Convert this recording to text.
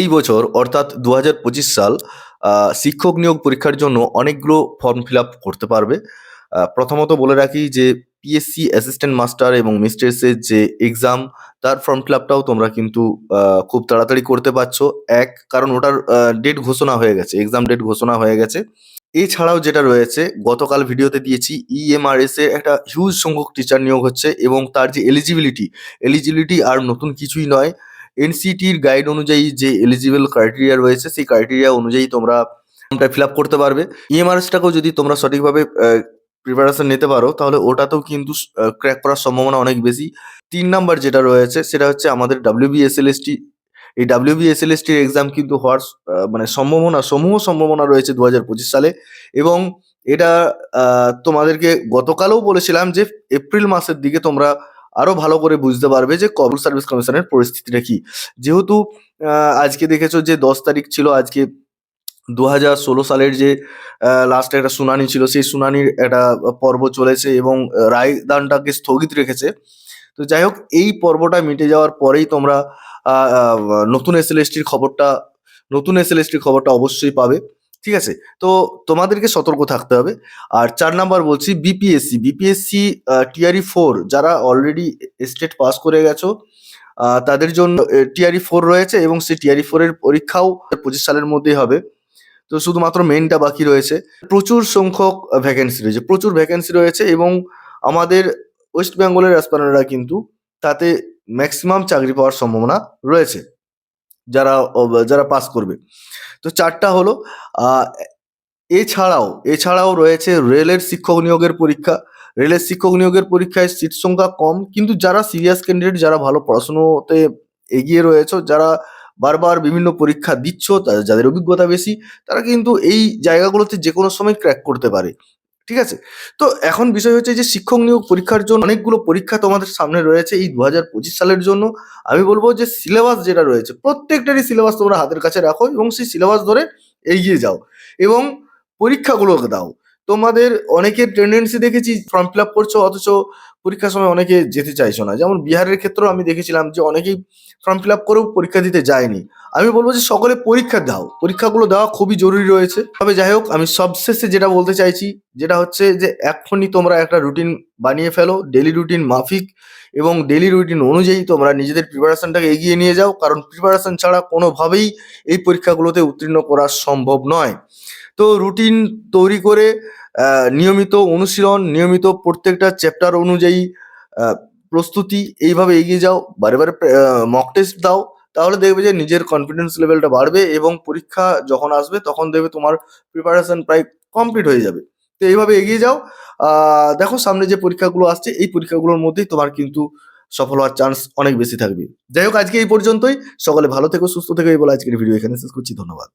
এই বছর, অর্থাৎ দু হাজার পঁচিশ সাল শিক্ষক নিয়োগ পরীক্ষার জন্য অনেকগুলো ফর্ম ফিল করতে পারবে। প্রথমত বলে রাখি যে পিএসসি অ্যাসিস্ট্যান্ট মাস্টার এবং মিস্ট্রেসের যে এক্সাম তার ফর্ম ফিল আপটাও তোমরা কিন্তু খুব তাড়াতাড়ি করতে পারছ। এক, কারণ ওটার ডেট ঘোষণা হয়ে গেছে এক্সাম ডেট ঘোষণা হয়ে গেছে। এছাড়াও যেটা রয়েছে, গতকাল ভিডিওতে দিয়েছি E ইএমআরএস এর একটা হিউজ সংখ্যক টিচার নিয়োগ হচ্ছে এবং তার যে এলিজিবিলিটি এলিজিবিলিটি আর নতুন কিছুই নয়। এনসিটির গাইড অনুযায়ী যে এলিজিবল ক্রাইটেরিয়া রয়েছে, সেই ক্রাইটেরিয়া অনুযায়ী তোমরা ফর্মটা ফিল আপ করতে পারবে। ইএমআরএসটাকেও যদি তোমরা সঠিকভাবে প্রিপারেশন নিতে পারো, তাহলে ওটাতেও কিন্তু ক্র্যাক করার সম্ভাবনা অনেক বেশি। তিন নাম্বার যেটা রয়েছে, সেটা হচ্ছে আমাদের ডাব্লিউবিএসএলএসটি এই ডাব্লিউবিএসএলএসটির এক্সাম কিন্তু হওয়ার মানে সম্ভাবনা, সমূহ সম্ভাবনা রয়েছে দু হাজার পঁচিশ সালে। এবং এটা তোমাদেরকে গতকালও বলেছিলাম যে এপ্রিল মাসের দিকে তোমরা আরও ভালো করে বুঝতে পারবে যে কবল সার্ভিস কমিশনের পরিস্থিতিটা কি। যেহেতু আজকে দেখেছ যে দশ তারিখ ছিল, আজকে দু হাজার ষোলো সালের যে লাস্টে একটা শুনানি ছিল, সেই শুনানির একটা পর্ব চলেছে এবং রায়দানটাকে স্থগিত রেখেছে। তো যাই হোক, এই পর্বটা মিটে যাওয়ার পরেই তোমরা নতুন এসএলএসটির খবরটা, নতুন এসএলএসটির খবরটা অবশ্যই পাবে। ঠিক আছে? তো তোমাদেরকে সতর্ক থাকতে হবে। আর চার নাম্বার বলছি বিপিএসসি বিপিএসসি টিআরই ফোর যারা অলরেডি স্টেট পাস করে গেছো তাদের জন্য টিআরই ফোর রয়েছে এবং সেই টিআরই ফোর এর পরীক্ষাও পঁচিশ সালের মধ্যেই হবে। তো শুধুমাত্র মেনটা বাকি রয়েছে। প্রচুর সংখ্যক ভ্যাকেন্সি রয়েছে, প্রচুর ভ্যাকেন্সি রয়েছে এবং আমাদের ওয়েস্ট বেঙ্গলের অ্যাসপারেন্টরা কিন্তু তাতে ম্যাক্সিমাম চাকরি পাওয়ার সম্ভাবনা রয়েছে। যারা যারা পাস করবে। তো চারটা হলো এছাড়াও এছাড়াও রয়েছে রেলের শিক্ষক নিয়োগের পরীক্ষা। রেলের শিক্ষক নিয়োগের পরীক্ষায় সিট সংখ্যা কম, কিন্তু যারা সিরিয়াস ক্যান্ডিডেট যারা ভালো পড়াশুনোতে এগিয়ে রয়েছে, যারা বারবার বিভিন্ন পরীক্ষা দিচ্ছ যাদের অভিজ্ঞতা বেশি, তারা কিন্তু এই জায়গাগুলোতে যে কোনো সময় ক্র্যাক করতে পারে। ঠিক আছে? তো এখন বিষয় হচ্ছে যে শিক্ষক নিয়োগ পরীক্ষার জন্য অনেকগুলো পরীক্ষা তোমাদের সামনে রয়েছে এই দু হাজার পঁচিশ সালের জন্য। আমি বলব যে সিলেবাস যেটা রয়েছে, প্রত্যেকটারই সিলেবাস তোমরা হাতের কাছে রাখো এবং সেই সিলেবাস ধরে এগিয়ে যাও এবং পরীক্ষাগুলোকে দাও। তোমাদের অনেকের টেন্ডেন্সি দেখেছি ফর্ম ফিল আপ করছ, অথচ পরীক্ষার সময় অনেকে যেতে চাইছো না। যেমন বিহারের ক্ষেত্রেও আমি দেখেছিলাম যে অনেকেই ফর্ম ফিল আপ করেও পরীক্ষা দিতে যায়নি। আমি বলব যে সকলে পরীক্ষা দাও। পরীক্ষাগুলো দেওয়া খুবই জরুরি রয়েছে। তবে যাই হোক, আমি সবশেষে যেটা বলতে চাইছি, যেটা হচ্ছে যে এখনই তোমরা একটা রুটিন বানিয়ে ফেলো ডেলি রুটিন মাফিক এবং ডেলি রুটিন অনুযায়ী তোমরা নিজেদের প্রিপারেশনটাকে এগিয়ে নিয়ে যাও। কারণ প্রিপারেশন ছাড়া কোনোভাবেই এই পরীক্ষাগুলোতে উত্তীর্ণ করা সম্ভব নয়। তো রুটিন তৈরি করে নিয়মিত অনুশীলন, নিয়মিত প্রত্যেকটা চ্যাপ্টার অনুযায়ী প্রস্তুতি এইভাবে এগিয়ে যাও। বারে বারে মক টেস্ট দাও, তাহলে দেখবে যে নিজের কনফিডেন্স লেভেলটা বাড়বে এবং পরীক্ষা যখন আসবে তখন দেখবে তোমার প্রিপারেশন প্রায় কমপ্লিট হয়ে যাবে। তো এইভাবে এগিয়ে যাও। দেখো সামনে যে পরীক্ষাগুলো আসছে, এই পরীক্ষাগুলোর মধ্যেই তোমার কিন্তু সফল হওয়ার চান্স অনেক বেশি থাকবে। যাই হোক, আজকে এই পর্যন্তই। সকলে ভালো থেকো, সুস্থ থেকো, এই বলে আজকের ভিডিও এখানে শেষ করছি। ধন্যবাদ।